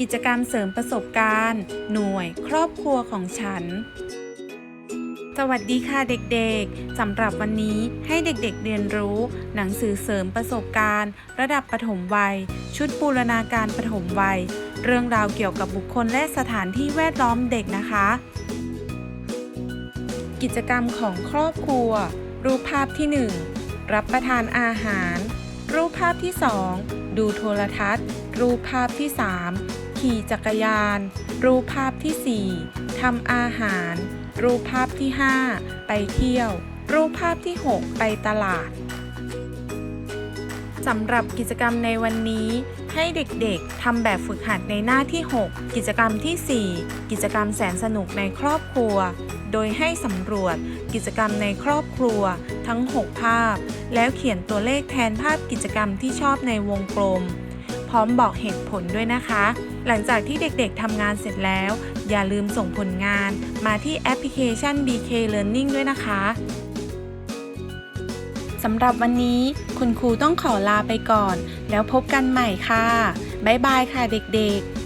กิจกรรมเสริมประสบการณ์ หน่วยครอบครัวของฉัน สวัสดีค่ะเด็กๆ สำหรับวันนี้ให้เด็กๆเรียนรู้ หนังสือเสริมประสบการณ์ ระดับปฐมวัย ชุดบูรณาการปฐมวัย เรื่องราวเกี่ยวกับบุคคลและสถานที่แวดล้อมเด็กนะคะ กิจกรรมของครอบครัว รูปภาพที่ 1 รับประทานอาหาร รูปภาพที่ 2 ดูโทรทัศน์ รูปภาพที่ 3 ขี่จักรยาน รูปภาพที่ 4ทำอาหาร รูปภาพที่ 5 ไปเที่ยว รูปภาพที่ 6 ไปตลาดสำหรับกิจกรรมในวันนี้ ให้เด็กๆทำแบบฝึกหัดในหน้าที่ 6 กิจกรรมที่ 4 กิจกรรมแสนสนุกในครอบครัว โดยให้สำรวจกิจกรรมในครอบครัว ทั้ง 6 ภาพ แล้วเขียนตัวเลขแทนภาพกิจกรรมที่ชอบในวงกลม พร้อมบอกเหตุผลด้วยนะคะ หลังจากที่เด็กๆทำงานเสร็จแล้ว อย่าลืมส่งผลงานมาที่แอปพลิเคชัน BK Learning ด้วยนะคะสำหรับวันนี้คุณครูต้องขอลาไปก่อน แล้วพบกันใหม่ค่ะ บ๊ายบายค่ะเด็กๆ